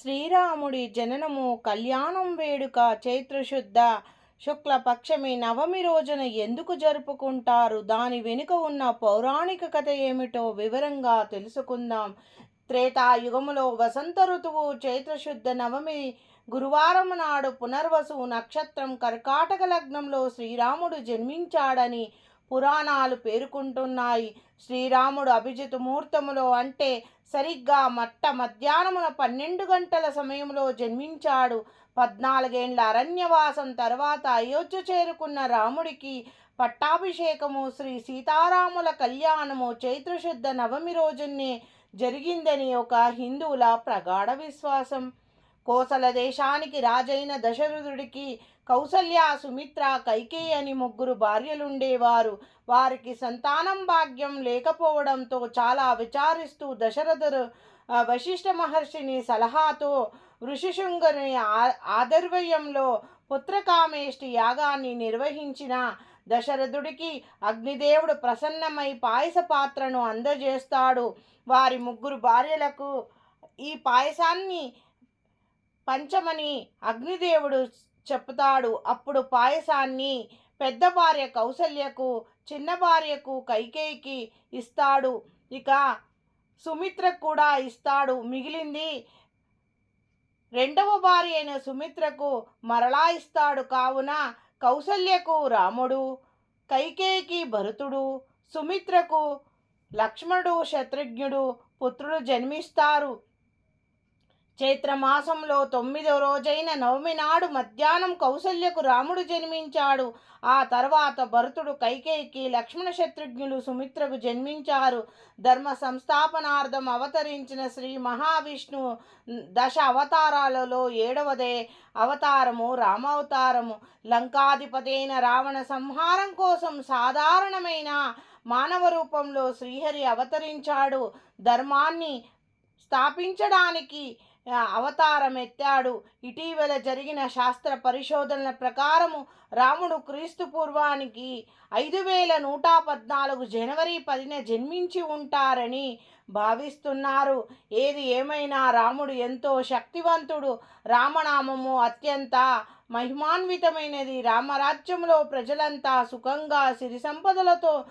శ్రీరాముడి జననము కళ్యాణం వేడుక చైత్రశుద్ధ శుక్లపక్షమి నవమి రోజున ఎందుకు జరుపుకుంటారు? దాని వెనుక ఉన్న పౌరాణిక కథ ఏమిటో వివరంగా తెలుసుకుందాం. త్రేతాయుగములో వసంత ఋతువు చైత్రశుద్ధ నవమి గురువారం నాడు పునర్వసు నక్షత్రం కర్కాటక లగ్నంలో శ్రీరాముడు జన్మించాడని పురాణాలు పేర్కొంటున్నాయి. శ్రీరాముడు అభిజిత్ ముహూర్తములో అంటే సరిగ్గా మట్ట మధ్యాహ్నమున పన్నెండు గంటల సమయంలో జన్మించాడు. పద్నాలుగేండ్ల అరణ్యవాసం తర్వాత అయోధ్య చేరుకున్న రాముడికి పట్టాభిషేకము శ్రీ సీతారాముల కళ్యాణము చైత్రశుద్ధ నవమి రోజునే జరిగిందని ఒక హిందువుల ప్రగాఢ విశ్వాసం. కోసల దేశానికి రాజైన దశరథుడికి కౌసల్య సుమిత్ర కైకేయి అని ముగ్గురు భార్యలుండేవారు. వారికి సంతానం భాగ్యం లేకపోవడంతో చాలా విచారిస్తూ దశరథుడు వశిష్ఠ మహర్షిని సలహాతో ఋషిశృంగుని ఆ- ఆదర్వయంలో పుత్రకామేష్టి యాగాన్ని నిర్వహించిన దశరథుడికి అగ్నిదేవుడు ప్రసన్నమై పాయస పాత్రను అందజేస్తాడు. వారి ముగ్గురు భార్యలకు ఈ పాయసాన్ని పంచమని అగ్నిదేవుడు చెప్తాడు. అప్పుడు పాయసాన్ని పెద్ద భార్య కౌసల్యకు చిన్న భార్యకు కైకేయికి ఇస్తాడు. ఇక సుమిత్రకు కూడా ఇస్తాడు. మిగిలింది రెండవ భార్య అయిన సుమిత్రకు మరలా ఇస్తాడు. కావున కౌసల్యకు రాముడు కైకేయికి భరతుడు సుమిత్రకు లక్ష్మణుడు శత్రుఘ్నుడు పుత్రులు జన్మిస్తారు. చైత్రమాసంలో తొమ్మిదో రోజైన నవమి నాడు మధ్యాహ్నం కౌసల్యకు రాముడు జన్మించాడు. ఆ తర్వాత భరతుడు కైకేయికి లక్ష్మణ శత్రుఘ్నులు సుమిత్రకు జన్మించారు. ధర్మ సంస్థాపనార్థం అవతరించిన శ్రీ మహావిష్ణు దశ అవతారాలలో ఏడవదే అవతారము రామావతారము. లంకాధిపతైన రావణ సంహారం కోసం సాధారణమైన మానవ రూపంలో శ్రీహరి అవతరించాడు. ధర్మాన్ని స్థాపించడానికి అవతారం ఎత్తాడు ఇటీవల జరిగిన శాస్త్ర పరిశోధనల ప్రకారము రాముడు క్రీస్తు పూర్వానికి ఐదు వేల నూట పద్నాలుగు జనవరి పదిన జన్మించి ఉంటారని భావిస్తున్నారు. ఏది ఏమైనా రాముడు ఎంతో శక్తివంతుడు రామనామము అత్యంత మహిమాన్వితమైనది రామరాజ్యంలో ప్రజలంతా సుఖంగా సిరి సంపదలతో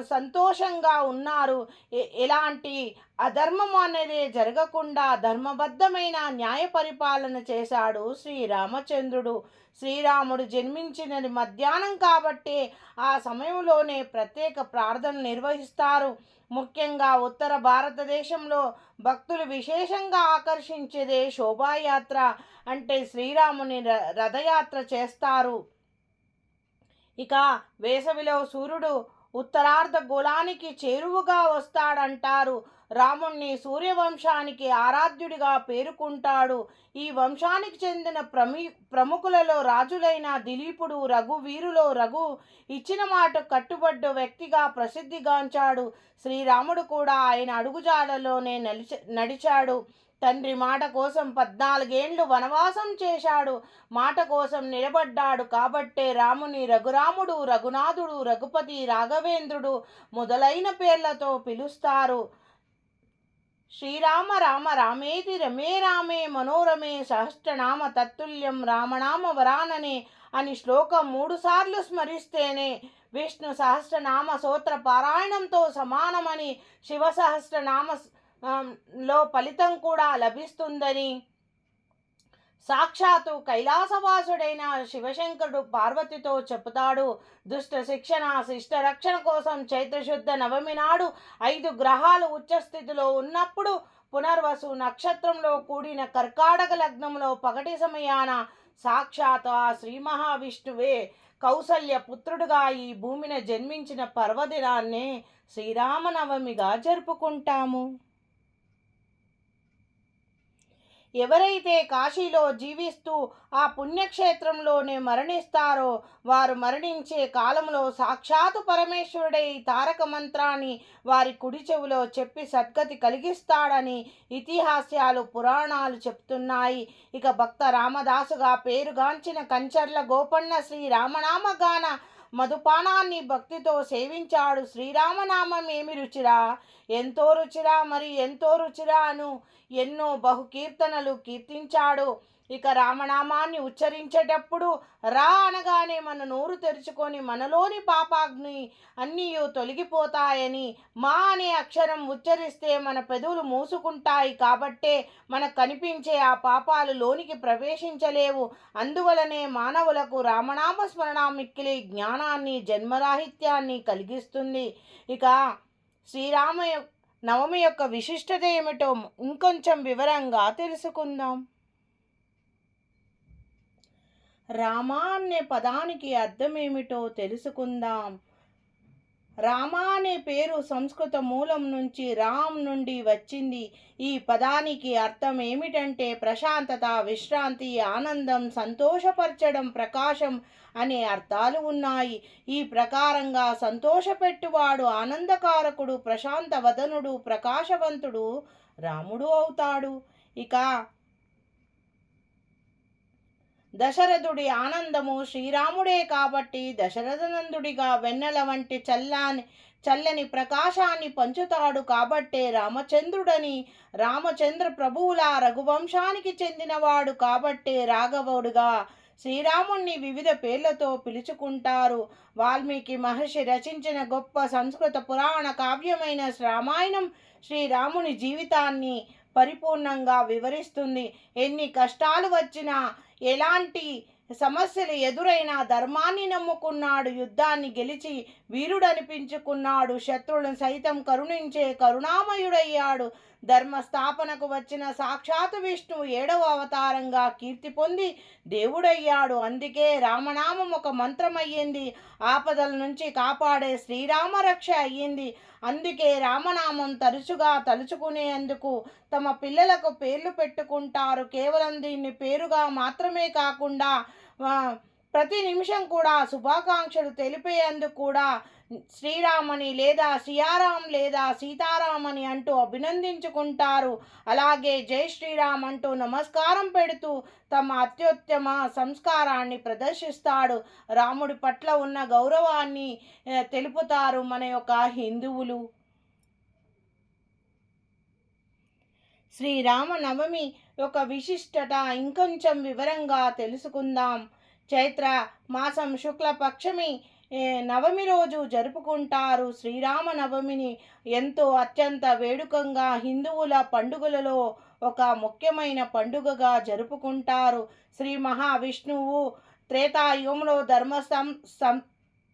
సంతోషంగా ఉన్నారు. ఎలాంటి అధర్మం అనేది జరగకుండా ధర్మబద్ధమైన న్యాయ పరిపాలన చేశాడు శ్రీరామచంద్రుడు శ్రీరాముడు జన్మించినది మధ్యాహ్నం కాబట్టి ఆ సమయంలోనే ప్రత్యేక ప్రార్థనలు నిర్వహిస్తారు. ముఖ్యంగా ఉత్తర భారతదేశంలో భక్తులు విశేషంగా ఆకర్షించేదే శోభాయాత్ర అంటే శ్రీరాముని ర- రథయాత్ర చేస్తారు. ఇక వేసవిలో సూర్యుడు ఉత్తరార్ధ గోళానికి చేరువుగా వస్తాడంటారు. రాముణ్ణి సూర్యవంశానికి ఆరాధ్యుడిగా పేరుకుంటాడు. ఈ వంశానికి చెందిన ప్రమి ప్రముఖులలో రాజులైన దిలీపుడు రఘువీరులో రఘు ఇచ్చిన మాట కట్టుబడ్డ వ్యక్తిగా ప్రసిద్ధిగాంచాడు శ్రీరాముడు కూడా ఆయన అడుగుజాడలోనే నడిచ నడిచాడు. తండ్రి మాట కోసం పద్నాలుగేండ్లు వనవాసం చేశాడు. మాట కోసం నిలబడ్డాడు కాబట్టే రాముని రఘురాముడు రఘునాథుడు రఘుపతి రాఘవేంద్రుడు మొదలైన పేర్లతో పిలుస్తారు. శ్రీరామ రామ రామేతి రమే రామే మనోరమే సహస్రనామ తత్తుల్యం రామనామ వరాననే అని శ్లోకం మూడుసార్లు స్మరిస్తేనే విష్ణు సహస్రనామ సూత్ర పారాయణంతో సమానమని శివ సహస్రనామ లో ఫలితం కూడా లభిస్తుందని సాక్షాత్తు కైలాసవాసుడైన శివశంకరుడు పార్వతితో చెబుతాడు. దుష్ట శిక్షణ శిష్ట రక్షణ కోసం చైత్రశుద్ధ నవమి నాడు ఐదు గ్రహాలు ఉచ్చస్థితిలో ఉన్నప్పుడు పునర్వసు నక్షత్రంలో కూడిన కర్కాటక లగ్నంలో పగటి సమయాన సాక్షాత్ ఆ శ్రీ మహావిష్ణువే కౌసల్య పుత్రుడుగా ఈ భూమిన జన్మించిన పర్వదినాన్నే శ్రీరామనవమిగా జరుపుకుంటాము. ఎవరైతే కాశీలో జీవిస్తూ ఆ పుణ్యక్షేత్రంలోనే మరణిస్తారో వారు మరణించే కాలంలో సాక్షాత్ పరమేశ్వరుడే ఈ తారక మంత్రాన్ని వారి కుడి చెవిలో చెప్పి సద్గతి కలిగిస్తాడని ఇతిహాస్యాలు పురాణాలు చెప్తున్నాయి. ఇక భక్త రామదాసుగా పేరుగాంచిన కంచర్ల గోపన్న శ్రీ రామనామగాన మధుపానాన్ని భక్తితో సేవించాడు. శ్రీరామనామం ఏమి రుచిరా? ఎంతో రుచిరా? మరి ఎంతో రుచిరా అను ఎన్నో బహుకీర్తనలు కీర్తించాడు. ఇక రామనామాన్ని ఉచ్చరించేటప్పుడు రా అనగానే మన నోరు తెరుచుకొని మనలోని పాపాగ్ని అన్నీ తొలగిపోతాయని మా అనే అక్షరం ఉచ్చరిస్తే మన పెదవులు మూసుకుంటాయి కాబట్టే మనకు కనిపించే ఆ పాపాలు లోనికి ప్రవేశించలేవు. అందువలనే మానవులకు రామనామ స్మరణ మిక్కిలి జ్ఞానాన్ని జన్మరాహిత్యాన్ని కలిగిస్తుంది. ఇక శ్రీరామ నవమి యొక్క విశిష్టత ఏమిటో ఇంకొంచెం వివరంగా తెలుసుకుందాం. రామ అనే పదానికి అర్థం ఏమిటో తెలుసుకుందాం. రామ అనే పేరు సంస్కృత మూలం నుంచి రామ్ నుండి వచ్చింది. ఈ పదానికి అర్థం ఏమిటంటే ప్రశాంతత విశ్రాంతి ఆనందం సంతోషపరచడం ప్రకాశం అనే అర్థాలు ఉన్నాయి. ఈ ప్రకారంగా సంతోషపెట్టువాడు ఆనందకారకుడు ప్రశాంత వదనుడు ప్రకాశవంతుడు రాముడు అవుతాడు. ఇక దశరథుడి ఆనందము శ్రీరాముడే కాబట్టి దశరథనందుడిగా వెన్నెల వంటి చల్లాని చల్లని ప్రకాశాన్ని పంచుతాడు కాబట్టే రామచంద్రుడని రామచంద్ర ప్రభువుల రఘువంశానికి చెందినవాడు కాబట్టే రాఘవుడుగా శ్రీరాముణ్ణి వివిధ పేర్లతో పిలుచుకుంటారు. వాల్మీకి మహర్షి రచించిన గొప్ప సంస్కృత పురాణ కావ్యమైన రామాయణం శ్రీరాముని జీవితాన్ని పరిపూర్ణంగా వివరిస్తుంది. ఎన్ని కష్టాలు వచ్చినా ఎలాంటి సమస్యలు ఎదురైనా ధర్మాన్ని నమ్ముకున్నాడు యుద్ధాన్ని గెలిచి వీరుడనిపించుకున్నాడు శత్రువులను సైతం కరుణించే కరుణామయుడయ్యాడు. ధర్మ స్థాపనకు వచ్చిన సాక్షాత్ విష్ణువు ఏడవ అవతారంగా కీర్తి పొంది దేవుడయ్యాడు. అందుకే రామనామం ఒక మంత్రమయ్యింది. ఆపదల నుంచి కాపాడే శ్రీరామ రక్ష అయ్యింది. అందుకే రామనామం తరచుగా తలుచుకునేందుకు తమ పిల్లలకు పేర్లు పెట్టుకుంటారు. కేవలం దీన్ని పేరుగా మాత్రమే కాకుండా ప్రతి నిమిషం కూడా శుభాకాంక్షలు తెలిపేందుకు కూడా శ్రీరామని లేదా సియారాం లేదా సీతారామని అంటూ అభినందించుకుంటారు. అలాగే జై శ్రీరామ్ అంటూ నమస్కారం పెడుతూ తమ అత్యుత్తమ సంస్కారాన్ని ప్రదర్శిస్తాడు. రాముడి పట్ల ఉన్న గౌరవాన్ని తెలుపుతారు మన యొక్క హిందువులు. శ్రీరామనవమి యొక్క విశిష్టత. ఇంకొంచెం వివరంగా తెలుసుకుందాం. చైత్ర మాసం శుక్లపక్షమి నవమి రోజు జరుపుకుంటారు. శ్రీరామనవమిని ఎంతో అత్యంత వేడుకంగా హిందువుల పండుగలలో ఒక ముఖ్యమైన పండుగగా జరుపుకుంటారు. శ్రీ మహావిష్ణువు త్రేతాయుగంలో ధర్మ సం సం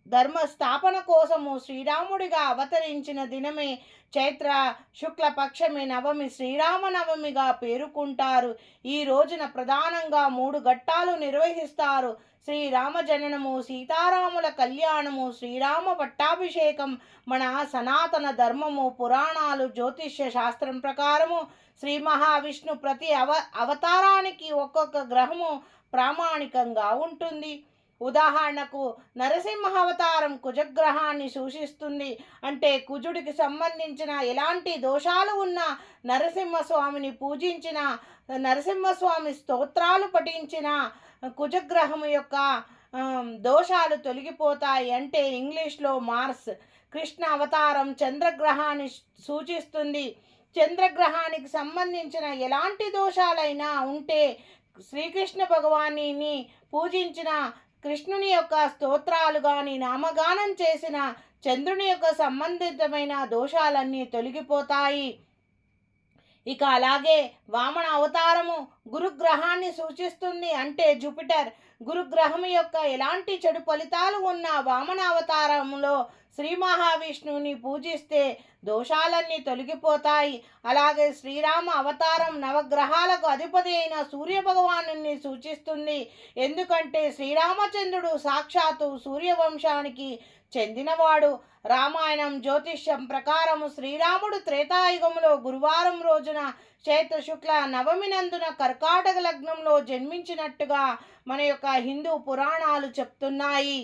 ధర్మ స్థాపన కోసము శ్రీరాముడిగా అవతరించిన దినమే చైత్ర శుక్లపక్షమే నవమి శ్రీరామ నవమిగా పేరుకుంటారు. ఈ రోజున ప్రధానంగా మూడు ఘట్టాలు నిర్వహిస్తారు. శ్రీరామ జననము సీతారాముల కళ్యాణము శ్రీరామ పట్టాభిషేకం మన సనాతన ధర్మము పురాణాలు జ్యోతిష్య శాస్త్రం ప్రకారము శ్రీ మహావిష్ణు ప్రతి అవ అవతారానికి ఒక్కొక్క గ్రహము ప్రామాణికంగా ఉంటుంది. ఉదాహరణకు నరసింహ అవతారం కుజగ్రహాన్ని సూచిస్తుంది అంటే కుజుడికి సంబంధించిన ఎలాంటి దోషాలు ఉన్నా నరసింహస్వామిని పూజించిన నరసింహస్వామి స్తోత్రాలు పఠించిన కుజగ్రహం యొక్క దోషాలు తొలగిపోతాయి అంటే ఇంగ్లీష్లో మార్స్. కృష్ణ అవతారం చంద్రగ్రహాన్ని సూచిస్తుంది. చంద్రగ్రహానికి సంబంధించిన ఎలాంటి దోషాలైనా ఉంటే శ్రీకృష్ణ భగవాని పూజించిన కృష్ణుని యొక్క స్తోత్రాలు కానీ నామగానం చేసిన చంద్రుని యొక్క సంబంధితమైన దోషాలన్నీ తొలగిపోతాయి. ఇక అలాగే వామన అవతారము గురుగ్రహాన్ని సూచిస్తుంది అంటే జూపిటర్. గురుగ్రహం యొక్క ఎలాంటి చెడు ఫలితాలు ఉన్న వామన అవతారములో శ్రీ మహావిష్ణువుని పూజిస్తే దోషాలన్నీ తొలగిపోతాయి. అలాగే శ్రీరామ అవతారం నవగ్రహాలకు అధిపతి అయిన సూర్యభగవాను సూచిస్తుంది. ఎందుకంటే శ్రీరామచంద్రుడు సాక్షాత్తు సూర్యవంశానికి చెందినవాడు. రామాయణం జ్యోతిష్యం ప్రకారము శ్రీరాముడు త్రేతాయుగములో గురువారం రోజున చైత్ర శుక్ల నవమి నందున కర్కాటక లగ్నంలో జన్మించినట్టుగా మన యొక్క హిందూ పురాణాలు చెప్తున్నాయి.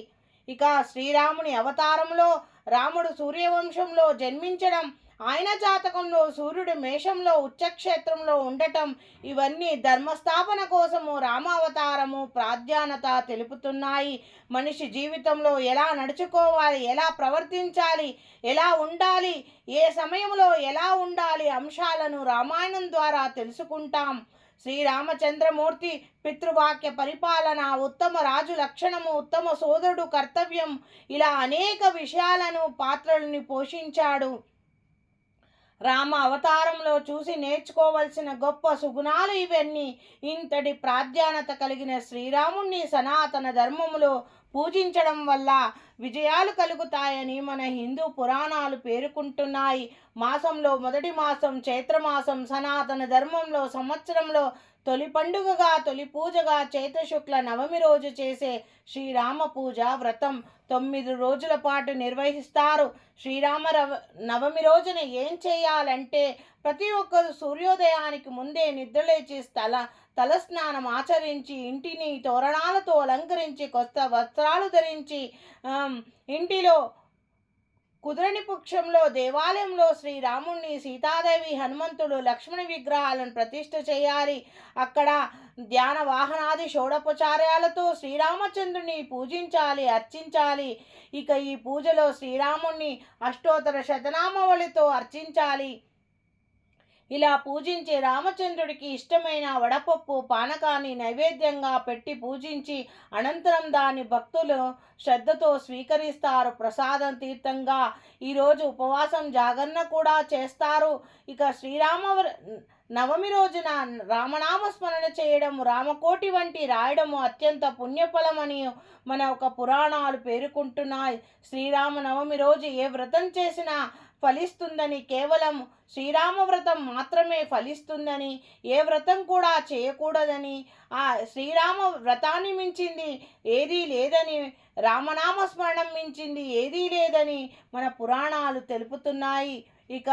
ఇక శ్రీరాముని అవతారంలో రాముడు సూర్యవంశంలో జన్మించడం ఆయన జాతకంలో సూర్యుడు మేషంలో ఉచ్చక్షేత్రంలో ఉండటం ఇవన్నీ ధర్మస్థాపన కోసము రామావతారము ప్రాధాన్యత తెలుపుతున్నాయి. మనిషి జీవితంలో ఎలా నడుచుకోవాలి ఎలా ప్రవర్తించాలి ఎలా ఉండాలి ఏ సమయంలో ఎలా ఉండాలి అంశాలను రామాయణం ద్వారా తెలుసుకుంటాం. శ్రీరామచంద్రమూర్తి పితృవాక్య పరిపాలన ఉత్తమ రాజు లక్షణము ఉత్తమ సోదరుడు కర్తవ్యం ఇలా అనేక విషయాలను పాత్రలని పోషించాడు. రామ అవతారంలో చూసి నేర్చుకోవలసిన గొప్ప సుగుణాలు ఇవన్నీ. ఇంతటి ప్రాధాన్యత కలిగిన శ్రీరాముణ్ణి సనాతన ధర్మములో పూజించడం వల్ల విజయాలు కలుగుతాయని మన హిందూ పురాణాలు పేర్కొంటున్నాయి. మాసంలో మొదటి మాసం చైత్రమాసం సనాతన ధర్మంలో సంవత్సరంలో తొలి పండుగగా తొలి పూజగా చైత్ర శుక్ల నవమి రోజు చేసే శ్రీరామ పూజ వ్రతం తొమ్మిది రోజుల పాటు నిర్వహిస్తారు. శ్రీరామ రవ నవమి రోజున ఏం చేయాలంటే ప్రతి ఒక్కరు సూర్యోదయానికి ముందే నిద్రలేచి తల తలస్నానం ఆచరించి ఇంటిని తోరణాలతో అలంకరించి కొత్త వస్త్రాలు ధరించి ఇంటిలో కుదరని పక్షంలో దేవాలయంలో శ్రీరాముణ్ణి సీతాదేవి హనుమంతుడు లక్ష్మణ విగ్రహాలను ప్రతిష్ఠ చేయాలి. అక్కడ ధ్యాన వాహనాది షోడపచార్యాలతో శ్రీరామచంద్రుని పూజించాలి అర్చించాలి. ఇక ఈ పూజలో శ్రీరాముణ్ణి అష్టోత్తర శతనామవళితో అర్చించాలి. ఇలా పూజించే రామచంద్రుడికి ఇష్టమైన వడపప్పు పానకాన్ని నైవేద్యంగా పెట్టి పూజించి అనంతరం దాని భక్తులు శ్రద్ధతో స్వీకరిస్తారు. ప్రసాదం తీర్థంగా ఈరోజు ఉపవాసం జాగరణ కూడా చేస్తారు. ఇక శ్రీరామ నవమి రోజున రామనామ స్మరణ చేయడం రామకోటి వంటి రాయడము అత్యంత పుణ్యఫలమని మన ఒక పురాణాలు పేర్కొంటున్నాయి. శ్రీరామ నవమి రోజు ఏ వ్రతం చేసినా ఫలిస్తుందని కేవలం శ్రీరామ వ్రతం మాత్రమే ఫలిస్తుందని ఏ వ్రతం కూడా చేయకూడదని ఆ శ్రీరామ వ్రతాన్ని మించింది ఏదీ లేదని రామనామ స్మరణం మించింది ఏదీ లేదని మన పురాణాలు తెలుపుతున్నాయి. ఇక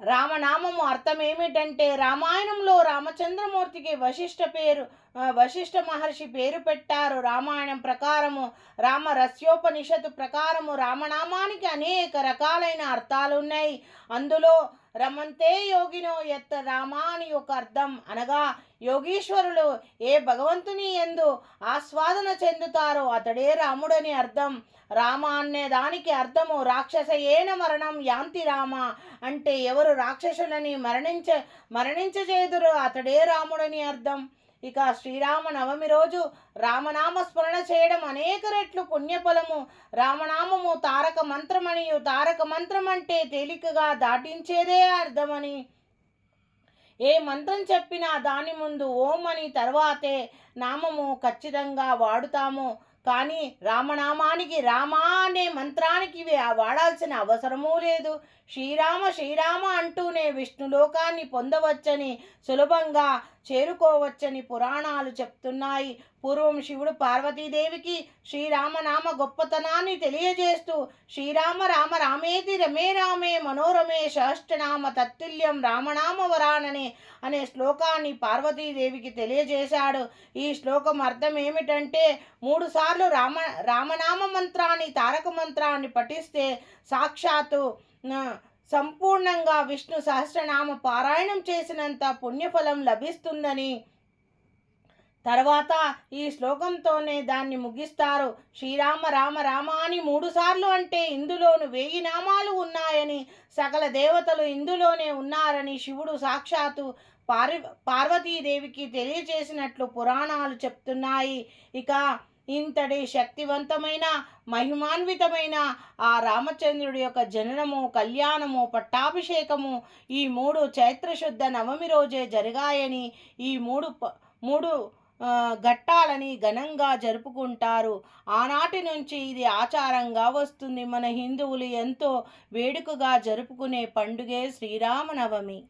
రామనామము అర్థం ఏమిటంటే రామాయణంలో రామచంద్రమూర్తికి వశిష్ఠ పేరు వశిష్ఠ మహర్షి పేరు పెట్టారు. రామాయణం ప్రకారము రామ రస్యోపనిషత్తు ప్రకారము రామనామానికి అనేక రకాలైన అర్థాలు ఉన్నాయి అందులో రమంతే యోగినో ఎత్త రామ అని ఒక అర్థం అనగా యోగీశ్వరులు ఏ భగవంతుని ఎందు ఆస్వాదన చెందుతారో అతడే రాముడని అర్థం. రామ అనే దానికి అర్థము రాక్షస ఏన మరణం యాంతి రామ అంటే ఎవరు రాక్షసులని మరణించ మరణించజేదురు అతడే రాముడని అర్థం. ఇక శ్రీరామ నవమి రోజు రామనామ స్మరణ చేయడం అనేక రెట్లు పుణ్యఫలము. రామనామము తారక మంత్రమనియు. తారక మంత్రం అంటే తేలికగా దాటించేదే అర్థమని. ఏ మంత్రం చెప్పినా దాని ముందు ఓం అని తర్వాతే నామము ఖచ్చితంగా వాడుతాము. కానీ రామనామానికి రామా అనే మంత్రానికి ఇవి వాడాల్సిన అవసరమూ లేదు. శ్రీరామ శ్రీరామ అంటూనే విష్ణులోకాన్ని పొందవచ్చని సులభంగా చేరుకోవచ్చని పురాణాలు చెప్తున్నాయి. పూర్వం శివుడు పార్వతీదేవికి శ్రీరామనామ గొప్పతనాన్ని తెలియజేస్తూ శ్రీరామ రామ రామేతి రమే రామే మనోరమే సహస్రనామ తత్తుల్యం రామనామ వరాననే అనే శ్లోకాన్ని పార్వతీదేవికి తెలియజేశాడు. ఈ శ్లోకం అర్థం ఏమిటంటే మూడుసార్లు రామ రామనామ మంత్రాన్ని తారక మంత్రాన్ని పఠిస్తే సాక్షాత్తు సంపూర్ణంగా విష్ణు సహస్రనామ పారాయణం చేసినంత పుణ్యఫలం లభిస్తుందని. తర్వాత ఈ శ్లోకంతోనే దాన్ని ముగిస్తారు. శ్రీరామ రామ రామ అని మూడుసార్లు అంటే ఇందులోను వెయ్యి నామాలు ఉన్నాయని సకల దేవతలు ఇందులోనే ఉన్నారని శివుడు సాక్షాత్తు పార్వ పార్వతీదేవికి తెలియజేసినట్లు పురాణాలు చెప్తున్నాయి. ఇక ఇంతటి శక్తివంతమైన మహిమాన్వితమైన ఆ రామచంద్రుడి యొక్క జననము కళ్యాణము పట్టాభిషేకము ఈ మూడు చైత్రశుద్ధ నవమి రోజే జరిగాయని ఈ మూడు ప- మూడు ఘట్టాలని ఘనంగా జరుపుకుంటారు. ఆనాటి నుంచి ఇది ఆచారంగా వస్తుంది. మన హిందువులు ఎంతో వేడుకగా జరుపుకునే పండుగే శ్రీరామనవమి.